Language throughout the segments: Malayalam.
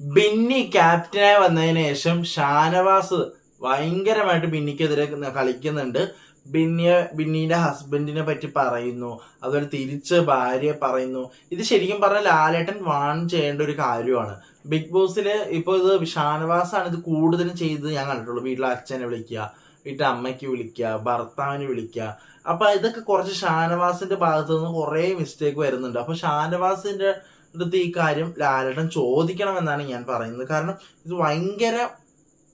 ബിന്നി ക്യാപ്റ്റനായി വന്നതിന് ശേഷം ഷാനവാസ് ഭയങ്കരമായിട്ട് ബിന്നിക്കെതിരെ കളിക്കുന്നുണ്ട്. ബിന്നിയെ ബിന്നിയുടെ ഹസ്ബൻഡിനെ പറ്റി പറയുന്നു. അതുപോലെ തിരിച്ച് ഭാര്യയെ പറയുന്നു. ഇത് ശരിക്കും പറഞ്ഞാൽ ലാലേട്ടൻ വാൺ ചെയ്യേണ്ട ഒരു കാര്യമാണ്. ബിഗ് ബോസിൽ ഇപ്പോൾ ഇത് ഷാനവാസാണ് ഇത് കൂടുതലും ചെയ്തത് ഞാൻ കണ്ടിട്ടുള്ളൂ. വീട്ടിലെ അച്ഛനെ വിളിക്കുക വീട്ടിലെ അമ്മയ്ക്ക് വിളിക്കുക ഭർത്താവിനെ വിളിക്കുക. അപ്പൊ ഇതൊക്കെ കുറച്ച് ഷാനവാസിന്റെ ഭാഗത്തു നിന്ന് കുറേ മിസ്റ്റേക്ക് വരുന്നുണ്ട്. അപ്പൊ ഷാനവാസിന്റെ അടുത്ത് ഈ കാര്യം ലാലേട്ടൻ ചോദിക്കണം എന്നാണ് ഞാൻ പറയുന്നത്. കാരണം ഇത് ഭയങ്കര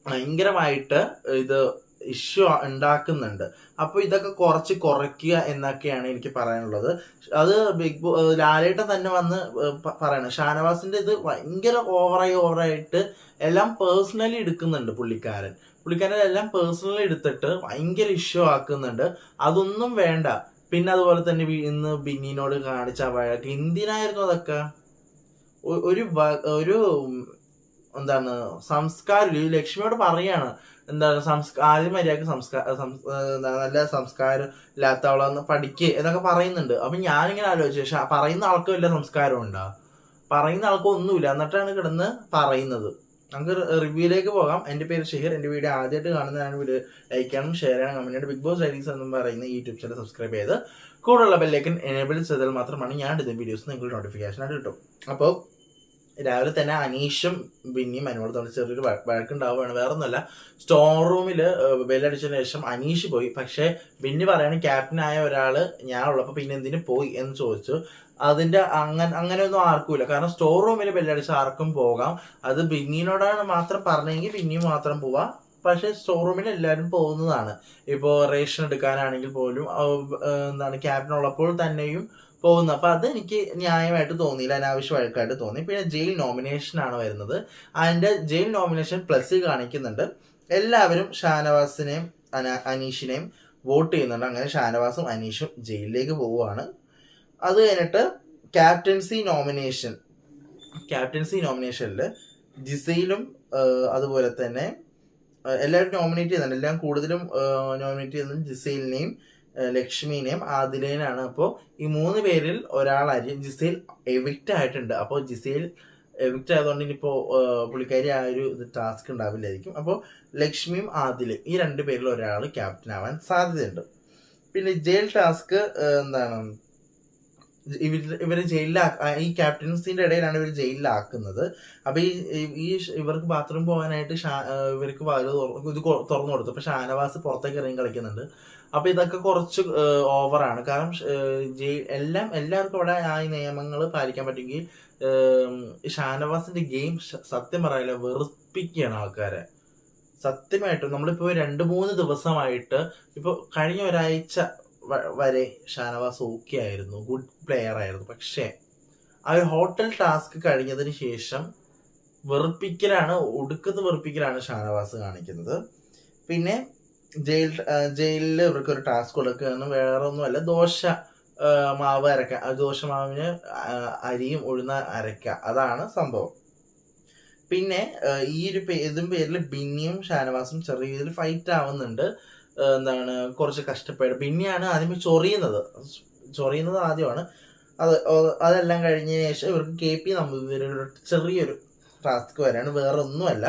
ഭയങ്കരമായിട്ട് ഇത് ഇഷ്യൂ ഉണ്ടാക്കുന്നുണ്ട്. അപ്പോൾ ഇതൊക്കെ കുറച്ച് കുറയ്ക്കുക എന്നൊക്കെയാണ് എനിക്ക് പറയാനുള്ളത്. അത് ബിഗ് ബോ ലാലേട്ടൻ തന്നെ വന്ന് പറയണം. ഷാനവാസിന്റെ ഇത് ഭയങ്കര ഓവറായി ഓവറായിട്ട് എല്ലാം പേഴ്സണലി എടുക്കുന്നുണ്ട് പുള്ളിക്കാരൻ. പുള്ളിക്കാരൻ എല്ലാം പേഴ്സണലി എടുത്തിട്ട് ഭയങ്കര ഇഷ്യൂ ആക്കുന്നുണ്ട്. അതൊന്നും വേണ്ട. പിന്നെ അതുപോലെ തന്നെ ഇന്ന് ബിന്നിനോട് കാണിച്ച വഴക്ക്. എന്തിനായിരുന്നു അതൊക്കെ? ഒരു ഒരു എന്താണ് സംസ്കാരം ഈ ലക്ഷ്മിയോട് പറയാണ് എന്താണ് സംസ്കാ ആദ്യം മര്യാദയ്ക്ക് സംസ്കാരം നല്ല സംസ്കാരം ഇല്ലാത്തവളെന്ന് പഠിക്ക് എന്നൊക്കെ പറയുന്നുണ്ട്. അപ്പൊ ഞാനിങ്ങനെ ആലോചിച്ചു പക്ഷെ പറയുന്ന ആൾക്ക് വല്ല സംസ്കാരം ഉണ്ടോ? പറയുന്ന ആൾക്ക് ഒന്നുമില്ല. എന്നിട്ടാണ് കിടന്ന് പറയുന്നത്. നമുക്ക് റിവ്യൂയിലേക്ക് പോകാം. എന്റെ പേര് ഷെഹീർ. എന്റെ വീഡിയോ ആദ്യമായിട്ട് കാണുന്നതാണ് വീഡിയോ ലൈക്ക് ചെയ്യണം ഷെയർ ചെയ്യണം ചെയ്യണം. ബിഗ് ബോസ് ഡയറീസ് എന്നും പറയുന്ന യൂട്യൂബ് ചാനൽ സബ്സ്ക്രൈബ് ചെയ്ത് കൂടുതലുള്ള ബെല്ലേക്കൻ എനേബിൾ ചെയ്താൽ മാത്രമാണ് ഞാൻ ഇടുന്ന വീഡിയോസ് നിങ്ങൾക്ക് നോട്ടിഫിക്കേഷൻ ആയിട്ട് കിട്ടും. അപ്പോൾ രാവിലെ തന്നെ അനീഷും ബിന്നിയും അതിനോട് തമ്മിൽ ചെറിയൊരു വഴ- വഴക്കുണ്ടാവുകയാണ്. വേറെ ഒന്നുമല്ല സ്റ്റോർ റൂമിൽ ബെല്ലടിച്ചതിന് ശേഷം അനീഷ് പോയി. പക്ഷേ ബിന്നി പറയാണ് ക്യാപ്റ്റനായ ഒരാൾ ഞാൻ ഉള്ളപ്പോൾ പിന്നെ എന്തിനു പോയി? എന്ന് ചോദിച്ചു. അതിന്റെ അങ്ങനെ അങ്ങനെയൊന്നും ആർക്കുമില്ല. കാരണം സ്റ്റോർ റൂമിൽ ബെല്ലടിച്ച് ആർക്കും പോകാം. അത് ബിന്നിനോടാണ് മാത്രം പറഞ്ഞെങ്കിൽ ബിന്നി മാത്രം പോവാം. പക്ഷെ സ്റ്റോർ റൂമിൽ എല്ലാവരും പോകുന്നതാണ്. ഇപ്പോൾ റേഷൻ എടുക്കാനാണെങ്കിൽ പോലും എന്താണ് ക്യാപ്റ്റൻ ഉള്ളപ്പോൾ തന്നെയും പോകുന്നു. അപ്പൊ അത് എനിക്ക് ന്യായമായിട്ട് തോന്നിയില്ല. അനാവശ്യ വഴക്കായിട്ട് തോന്നി. പിന്നെ ജയിൽ നോമിനേഷൻ ആണ് വരുന്നത്. അതിന്റെ ജയിൽ നോമിനേഷൻ പ്ലസ് കാണിക്കുന്നുണ്ട്. എല്ലാവരും ഷാനവാസിനെയും അന- അനീഷിനെയും വോട്ട് ചെയ്യുന്നുണ്ട്. അങ്ങനെ ഷാനവാസും അനീഷും ജയിലിലേക്ക് പോവുകയാണ്. അത് കഴിഞ്ഞിട്ട് ക്യാപ്റ്റൻസി നോമിനേഷൻ ക്യാപ്റ്റൻസി നോമിനേഷനിൽ ജിസയിലും അതുപോലെ തന്നെ എല്ലാവരും നോമിനേറ്റ് ചെയ്യുന്നുണ്ട്. എല്ലാം കൂടുതലും നോമിനേറ്റ് ചെയ്യുന്നത് ജിസയിലിനെയും ലക്ഷ്മിനെയും ആദിലേനാണ് അപ്പോൾ ഈ മൂന്ന് പേരിൽ ഒരാളായിരിക്കും ജിസയിൽ എവിക്റ്റ് ആയിട്ടുണ്ട്. അപ്പോൾ ജിസയിൽ എവിക്റ്റ് ആയതുകൊണ്ട് ഇനിയിപ്പോൾ പുള്ളിക്കാരി ആ ഒരു ഇത് ടാസ്ക് ഉണ്ടാവില്ലായിരിക്കും. അപ്പോൾ ലക്ഷ്മിയും ആദിലും ഈ രണ്ട് പേരിൽ ഒരാൾ ക്യാപ്റ്റൻ ആവാൻ സാധ്യതയുണ്ട്. പിന്നെ ജയിൽ ടാസ്ക് എന്താണ്? ഇവർ ഇവർ ജയിലിലാ ഈ ക്യാപ്റ്റൻസിന്റെ ഇടയിലാണ് ഇവർ ജയിലിലാക്കുന്നത് അപ്പോൾ ഈ ഈ- ഇവർക്ക് ബാത്റൂം പോകാനായിട്ട് ഷാ ഇവർക്ക് ഇത് തുറന്നു കൊടുത്തു. അപ്പോൾ ഷാനവാസ് പുറത്തേക്ക് ഇറങ്ങി കളിക്കുന്നുണ്ട്. അപ്പൊ ഇതൊക്കെ കുറച്ച് ഓവറാണ്. കാരണം എല്ലാം എല്ലാവർക്കും അവിടെ ആ നിയമങ്ങൾ പാലിക്കാൻ പറ്റുമെങ്കിൽ ഷാനവാസിന്റെ ഗെയിം സത്യം പറയില്ല വെറുപ്പിക്കുകയാണ് ആൾക്കാരെ. സത്യമായിട്ടും നമ്മളിപ്പോ രണ്ട് മൂന്ന് ദിവസമായിട്ട് ഇപ്പൊ കഴിഞ്ഞ ഒരാഴ്ച വരെ ഷാനവാസ് ഓക്കെ ആയിരുന്നു. ഗുഡ് പ്ലെയർ ആയിരുന്നു. പക്ഷേ ആ ഹോട്ടൽ ടാസ്ക് കഴിഞ്ഞതിന് ശേഷം വെറുപ്പിക്കലാണ് ഒടുക്കത്ത് വെറുപ്പിക്കലാണ് ഷാനവാസ് കാണിക്കുന്നത്. പിന്നെ ജയിൽ ജയിലിൽ ഇവർക്ക് ഒരു ടാസ്ക് കൊടുക്കുകയാണ്. വേറെ ഒന്നുമല്ല ദോശ മാവ് അരക്കുക ദോശ മാവിന് അരിയും ഉഴുന്ന അരക്കുക അതാണ് സംഭവം. പിന്നെ ഈ ഒരു ഇതും പേരിൽ ബിന്നിയും ഷാനവാസും ചെറിയ രീതിയിൽ ഫൈറ്റ് ആവുന്നുണ്ട്. എന്താണ് കുറച്ച് കഷ്ടപ്പാട്. ബിന്നിയാണ് ആദ്യമേ ചൊറിയുന്നത്. ചൊറിയുന്നത് ആദ്യമാണ്. അത് അതെല്ലാം കഴിഞ്ഞതിന് ശേഷം ഇവർക്ക് കെ പി നമ്പൂതിരിയുടെ ചെറിയൊരു ടാസ്ക് വരെയാണ്. വേറെ ഒന്നുമല്ല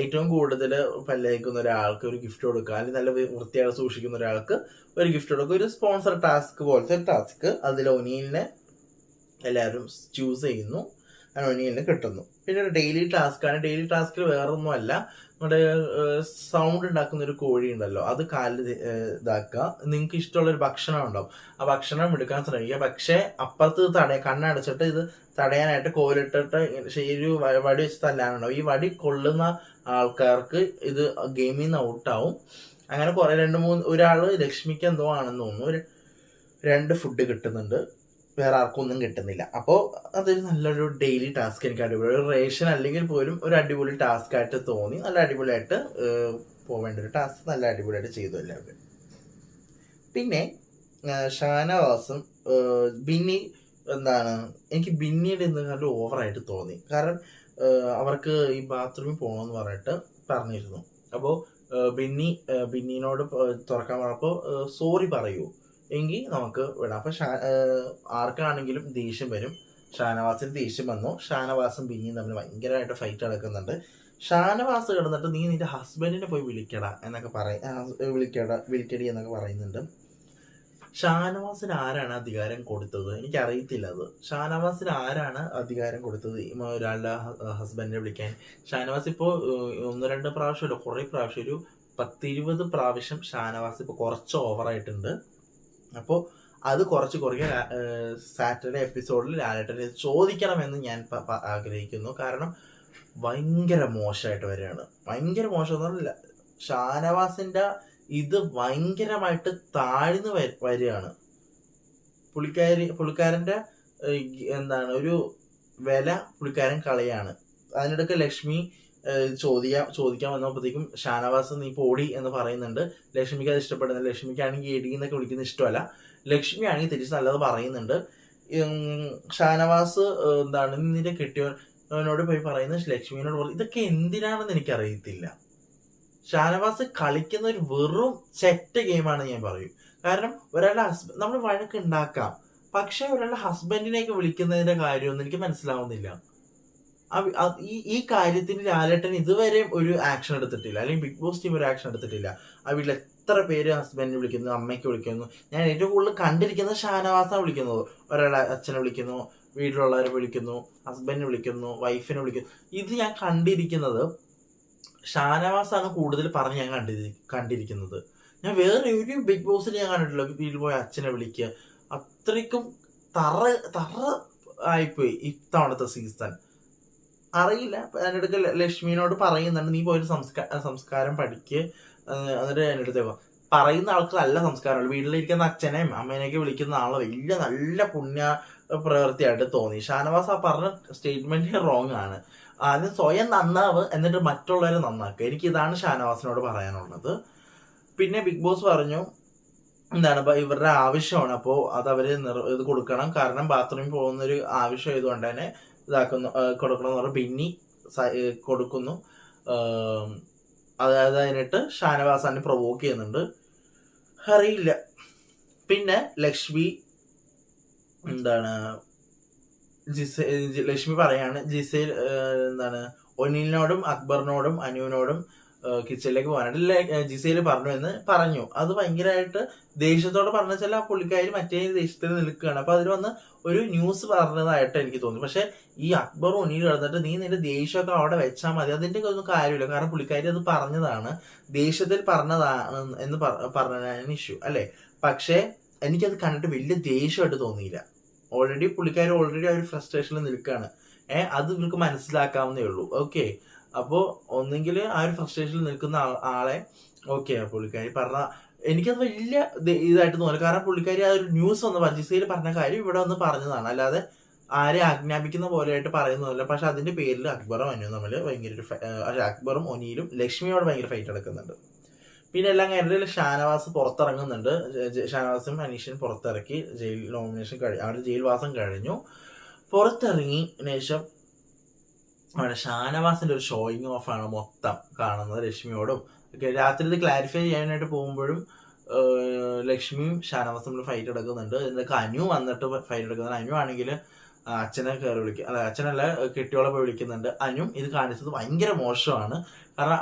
ഏറ്റവും കൂടുതൽ പല്ലേക്കുന്ന ഒരാൾക്ക് ഒരു ഗിഫ്റ്റ് കൊടുക്കുക അല്ലെങ്കിൽ നല്ല വൃത്തിയായി സൂക്ഷിക്കുന്ന ഒരാൾക്ക് ഒരു ഗിഫ്റ്റ് കൊടുക്കുക ഒരു സ്പോൺസർ ടാസ്ക് പോലത്തെ ടാസ്ക് അതിൽ ഒനീലിനെ എല്ലാവരും ചൂസ് ചെയ്യുന്നു. അങ്ങനെ നിന്ന് കിട്ടുന്നു. പിന്നെ ഒരു ഡെയിലി ടാസ്ക് ആണ്. ഡെയിലി ടാസ്കിൽ വേറൊന്നുമല്ല. നമ്മുടെ സൗണ്ട് ഉണ്ടാക്കുന്ന ഒരു കോഴി ഉണ്ടല്ലോ. അത് കാലിൽ ഇതാക്കുക. നിങ്ങൾക്ക് ഇഷ്ടമുള്ള ഒരു ഭക്ഷണം ഉണ്ടാവും. ആ ഭക്ഷണം എടുക്കാൻ ശ്രമിക്കുക. പക്ഷേ അപ്പുറത്ത് തടയ കണ്ണടച്ചിട്ട് ഇത് തടയാനായിട്ട് കോലിട്ടിട്ട് ശരി വടി വെച്ച് തല്ലാനുണ്ടാവും ഈ വടി കൊള്ളുന്ന ആൾക്കാർക്ക് ഇത് ഗെയിമിൽ നിന്ന് ഔട്ടാവും അങ്ങനെ കുറെ രണ്ട് മൂന്ന് ഒരാൾ ലക്ഷ്മിക്ക് എന്തോ ആണെന്ന് തോന്നുന്നു. രണ്ട് ഫുഡ് കിട്ടുന്നുണ്ട്. വേറെ ആർക്കും ഒന്നും കിട്ടുന്നില്ല. അപ്പോൾ അതൊരു നല്ലൊരു ഡെയിലി ടാസ്ക് എനിക്ക് അടിപൊളി ഒരു റേഷൻ അല്ലെങ്കിൽ പോലും ഒരു അടിപൊളി ടാസ്ക് ആയിട്ട് തോന്നി. നല്ല അടിപൊളിയായിട്ട് പോവേണ്ട ഒരു ടാസ്ക് നല്ല അടിപൊളിയായിട്ട് ചെയ്തു എല്ലാവരും. പിന്നെ ഷാനവാസും ബിന്നി എന്താണ് എനിക്ക് ബിന്നിയുടെ ഇന്ന് കണ്ട് ഓവറായിട്ട് തോന്നി. കാരണം അവർക്ക് ഈ ബാത്റൂമിൽ പോകണമെന്ന് പറഞ്ഞിട്ട് പറഞ്ഞിരുന്നു. അപ്പോൾ ബിന്നി ബിന്നിനോട് തുറക്കാൻ പറഞ്ഞപ്പോൾ സോറി പറയൂ. എങ്കിൽ നമുക്ക് വിടാം. അപ്പം ഷാ ആർക്കാണെങ്കിലും ദേഷ്യം വരും. ഷാനവാസിന് ദേഷ്യം വന്നു. ഷാനവാസും ബിന്നിയും തമ്മിൽ ഭയങ്കരമായിട്ട് ഫൈറ്റ് നടക്കുന്നുണ്ട്. ഷാനവാസ് കിടന്നിട്ട് നീ നിന്റെ ഹസ്ബൻഡിനെ പോയി വിളിക്കടാ എന്നൊക്കെ പറയ വിളിക്കട വിളിക്കടി എന്നൊക്കെ പറയുന്നുണ്ട്. ഷാനവാസിന് ആരാണ് അധികാരം കൊടുത്തത്? എനിക്കറിയത്തില്ല അത്. ഷാനവാസിന് ആരാണ് അധികാരം കൊടുത്തത്? ഒരാളുടെ ഹസ്ബൻഡിനെ വിളിക്കാൻ. ഷാനവാസ് ഇപ്പോൾ ഒന്ന് രണ്ട് പ്രാവശ്യമല്ല കുറേ പ്രാവശ്യം ഒരു പത്തിരുപത് പ്രാവശ്യം ഷാനവാസ് ഇപ്പോൾ കുറച്ച് ഓവറായിട്ടുണ്ട് അപ്പോൾ അത് കുറച്ച് കുറയ്ക്കാൻ സാറ്റർഡേ എപ്പിസോഡിൽ ലാലേട്ടനെ ചോദിക്കണമെന്ന് ഞാൻ ആഗ്രഹിക്കുന്നു. കാരണം ഭയങ്കര മോശമായിട്ട് വരികയാണ്. ഭയങ്കര മോശം എന്ന് ഷാനവാസിന്റെ ഇത് ഭയങ്കരമായിട്ട് താഴ്ന്നു വരികയാണ്. പുള്ളിക്കാരി പുള്ളിക്കാരന്റെ എന്താണ് ഒരു വില പുള്ളിക്കാരൻ കളയാണ്. അതിനിടയ്ക്ക് ലക്ഷ്മി ഏഹ്, ചോദിക്കാൻ വന്നപ്പോഴത്തേക്കും ഷാനവാസ് നീ പോടി എന്ന് പറയുന്നുണ്ട്. ലക്ഷ്മിക്ക് അത് ഇഷ്ടപ്പെടുന്നില്ല. ലക്ഷ്മിക്കാണെങ്കിൽ എടി എന്നൊക്കെ വിളിക്കുന്നത് ഇഷ്ടമല്ല. ലക്ഷ്മി ആണെങ്കിൽ തിരിച്ച് നല്ലത് പറയുന്നുണ്ട്. ഷാനവാസ് എന്താണ് നിന്റെ കെട്ടിയവനോട് പോയി പറയുന്നത് ലക്ഷ്മിയോട് പറയും ഇതൊക്കെ എന്തിനാണെന്ന് എനിക്കറിയത്തില്ല. ഷാനവാസ് കളിക്കുന്ന ഒരു വെറും ചെറ്റ ഗെയിമാണെന്ന് ഞാൻ പറയും. കാരണം ഒരാളുടെ ഹസ്ബൻഡ് നമ്മൾ വഴക്ക് ഉണ്ടാക്കാം പക്ഷെ ഒരാളുടെ ഹസ്ബൻഡിനെയൊക്കെ വിളിക്കുന്നതിന്റെ കാര്യമൊന്നും എനിക്ക് മനസ്സിലാവുന്നില്ല. ഈ ഈ ലാലേട്ടൻ ഇതുവരെ ഒരു ആക്ഷൻ എടുത്തിട്ടില്ല. അല്ലെങ്കിൽ ബിഗ് ബോസ് ടീം ഒരു ആക്ഷൻ എടുത്തിട്ടില്ല. ആ വീട്ടിൽ എത്ര പേര് ഹസ്ബൻഡിനെ വിളിക്കുന്നു അമ്മയ്ക്ക് വിളിക്കുന്നു. ഞാൻ ഏറ്റവും കൂടുതൽ കണ്ടിരിക്കുന്നത് ഷാനവാസാണ് വിളിക്കുന്നത്. ഒരാളെ അച്ഛനെ വിളിക്കുന്നു വീട്ടിലുള്ളവരെ വിളിക്കുന്നു ഹസ്ബൻഡിനെ വിളിക്കുന്നു വൈഫിനെ വിളിക്കുന്നു. ഇത് ഞാൻ കണ്ടിരിക്കുന്നത് ഷാനവാസാണ് കൂടുതൽ പറഞ്ഞ് ഞാൻ കണ്ടിരി കണ്ടിരിക്കുന്നത്. ഞാൻ വേറെ ഒരു ബിഗ് ബോസിൽ ഞാൻ കണ്ടിട്ടില്ല. വീട്ടിൽ പോയി അച്ഛനെ വിളിക്കുക. അത്രയ്ക്കും തറ തറ ആയിപ്പോയി ഇത്തവണത്തെ സീസൺ അറിയില്ല. എന്റെ അടുത്ത് ലക്ഷ്മിനോട് പറയുന്നുണ്ട് നീ പോയി സംസ്കാര സംസ്കാരം പഠിക്ക്. എന്നിട്ട് എന്റെ അടുത്ത് പോ. പറയുന്ന ആൾക്ക് നല്ല സംസ്കാരമുള്ളൂ വീട്ടിലിരിക്കുന്ന അച്ഛനെയും അമ്മേനെയൊക്കെ വിളിക്കുന്ന ആൾ വലിയ നല്ല പുണ്യ പ്രവൃത്തിയായിട്ട് തോന്നി. ഷാനവാസ് ആ പറഞ്ഞ സ്റ്റേറ്റ്മെന്റ് റോങ് ആണ്. ആദ്യം സ്വയം നന്നാവ് എന്നിട്ട് മറ്റുള്ളവരെ നന്നാക്കുക എനിക്ക് ഇതാണ് ഷാനവാസിനോട് പറയാനുള്ളത്. പിന്നെ ബിഗ് ബോസ് പറഞ്ഞു എന്താണ് ഇവരുടെ ആവശ്യമാണ്. അപ്പോൾ അത് അവർ നിർ- ഇത് കൊടുക്കണം. കാരണം ബാത്റൂമിൽ പോകുന്നൊരു ആവശ്യം ആയതുകൊണ്ട് തന്നെ ഇതാക്കുന്നു കൊടുക്കണം എന്ന് പറഞ്ഞ്. ബിന്നി കൊടുക്കുന്നു. അതായത് അതിനിട്ട് ഷാനവാസാനെ പ്രൊവോക്ക് ചെയ്യുന്നുണ്ട്. അറിയില്ല. പിന്നെ ലക്ഷ്മി എന്താണ് ജിസ ലക്ഷ്മി പറയാണ് ജിസയിൽ എന്താണ് ഒനിലിനോടും അക്ബറിനോടും അനുവിനോടും കിച്ചണിലേക്ക് പോകാനായിട്ട് ജിസയിൽ പറഞ്ഞു എന്ന് പറഞ്ഞു. അത് ഭയങ്കരമായിട്ട് ദേഷ്യത്തോടെ പറഞ്ഞ വെച്ചാൽ ആ പുള്ളിക്കാരി മറ്റേ ദേഷ്യത്തിൽ നിൽക്കുകയാണ്. അപ്പൊ അതിൽ വന്ന് ഒരു ന്യൂസ് പറഞ്ഞതായിട്ട് എനിക്ക് തോന്നി. പക്ഷെ ഈ അക്ബർ ഒനിയിൽ കിടന്നിട്ട് നീ നിന്റെ ദേഷ്യമൊക്കെ അവിടെ വെച്ചാൽ മതി. അതിന്റെ ഒന്നും കാര്യമില്ല. കാരണം പുള്ളിക്കാരി അത് പറഞ്ഞതാണ്. ദേഷ്യത്തിൽ പറഞ്ഞതാണ് എന്ന് പറഞ്ഞതാണ് ഇഷ്യൂ. അല്ലെ? പക്ഷേ എനിക്കത് കണ്ടിട്ട് വലിയ ദേഷ്യമായിട്ട് തോന്നിയില്ല. ഓൾറെഡി പുള്ളിക്കാർ ഓൾറെഡി ആ ഒരു ഫ്രസ്ട്രേഷനിൽ നിൽക്കുകയാണ്. ഏഹ് അത് ഇവർക്ക് മനസ്സിലാക്കാവുന്നേ ഉള്ളൂ. ഓക്കെ അപ്പോൾ ഒന്നെങ്കിൽ ആ ഒരു ഫ്രസ്ട്രേഷനിൽ നിൽക്കുന്ന ആളെ ഓക്കെ പുള്ളിക്കാരി പറഞ്ഞ എനിക്കത് വലിയ ഇതായിട്ട് തോന്നി കാരണം പുള്ളിക്കാരി ആ ഒരു ന്യൂസ് ഒന്ന് പഞ്ചിസയിൽ പറഞ്ഞ കാര്യം ഇവിടെ ഒന്ന് പറഞ്ഞതാണ്. അല്ലാതെ ആരെ ആജ്ഞാപിക്കുന്ന പോലെയായിട്ട് പറയുന്നതല്ല. പക്ഷെ അതിന്റെ പേരിൽ അക്ബറും അനുവും തമ്മിൽ ഭയങ്കര ഒരു അക്ബറും ഒനിയിലും ലക്ഷ്മിയോട് ഭയങ്കര ഫൈറ്റ് നടക്കുന്നുണ്ട്. പിന്നെ എല്ലാം കഴിഞ്ഞിട്ട് ഷാനവാസ് പുറത്തിറങ്ങുന്നുണ്ട്. ഷാനവാസും അനീഷും പുറത്തിറക്കി ജയിൽ നോമിനേഷൻ കഴിഞ്ഞു അവരുടെ ജയിൽവാസം കഴിഞ്ഞു. പുറത്തിറങ്ങി ശേഷം അവിടെ ഷാനവാസിന്റെ ഒരു ഷോയിങ് ഓഫ് ആണ് മൊത്തം കാണുന്നത് ലക്ഷ്മിയോടും രാത്രി ഇത് ക്ലാരിഫൈ ചെയ്യാനായിട്ട് പോകുമ്പോഴും ലക്ഷ്മിയും ഷാനവാസും തമ്മിൽ ഫൈറ്റ് എടുക്കുന്നുണ്ട്. എന്നിട്ട് അനു വന്നിട്ട് ഫൈറ്റ് എടുക്കുന്നുണ്ട്. അനു ആണെങ്കിൽ അച്ഛനെ കയറി വിളിക്കും അല്ല അച്ഛനല്ല കെട്ടിയോളെ പോയി വിളിക്കുന്നുണ്ട്. അനു ഇത് കാണിച്ചത് ഭയങ്കര മോശമാണ്. കാരണം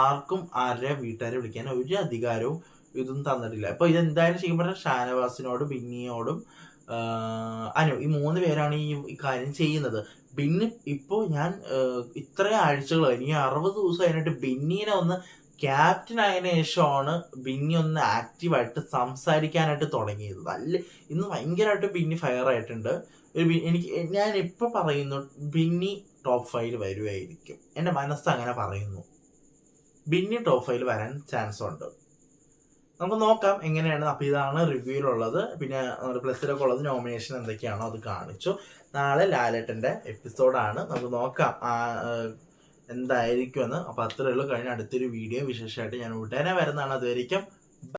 ആർക്കും ആരുടെ വീട്ടുകാരെ വിളിക്കാൻ ഒരു അധികാരവും ഇതൊന്നും തന്നിട്ടില്ല. അപ്പൊ ഇതെന്തായാലും ചെയ്യുമ്പോൾ ഷാനവാസിനോടും ബിന്നിയോടും അനു ഈ മൂന്ന് പേരാണ് ഈ കാര്യം ചെയ്യുന്നത്. ബിന്നി ഇപ്പോ ഞാൻ ഇത്രയും ആഴ്ചകൾ ഇനി അറുപത് ദിവസം കഴിഞ്ഞിട്ട് ബിന്നീനെ ഒന്ന് ക്യാപ്റ്റൻ ആയതിനു ശേഷമാണ് ബിന്നി ഒന്ന് ആക്റ്റീവായിട്ട് സംസാരിക്കാനായിട്ട് തുടങ്ങിയത്. നല്ല ഇന്ന് ഭയങ്കരമായിട്ട് ബിന്നി ഫയർ ആയിട്ടുണ്ട്. എനിക്ക് ഞാൻ ഇപ്പൊ പറയുന്നു ബിന്നി ടോപ്പ് ഫൈവ് വരുമായിരിക്കും എന്റെ മനസ്സ് അങ്ങനെ പറയുന്നു. ബിന്നി ടോപ്പ് ഫൈവ് വരാൻ ചാൻസ് ഉണ്ട്. നമുക്ക് നോക്കാം എങ്ങനെയാണ്. അപ്പൊ ഇതാണ് റിവ്യൂലുള്ളത് പിന്നെ നമ്മുടെ പ്ലസ്സിലൊക്കെ ഉള്ളത് നോമിനേഷൻ എന്തൊക്കെയാണോ അത് കാണിച്ചു. നാളെ ലാലേട്ടന്റെ എപ്പിസോഡാണ് നമുക്ക് നോക്കാം. എന്തായിരിക്കുമെന്ന്. അപ്പൊ അത്രയുള്ളൂ കഴിഞ്ഞ അടുത്തൊരു വീഡിയോ വിശേഷമായിട്ട് ഞാൻ ഉടനെ വരുന്നതാണ്. അതുവരെയും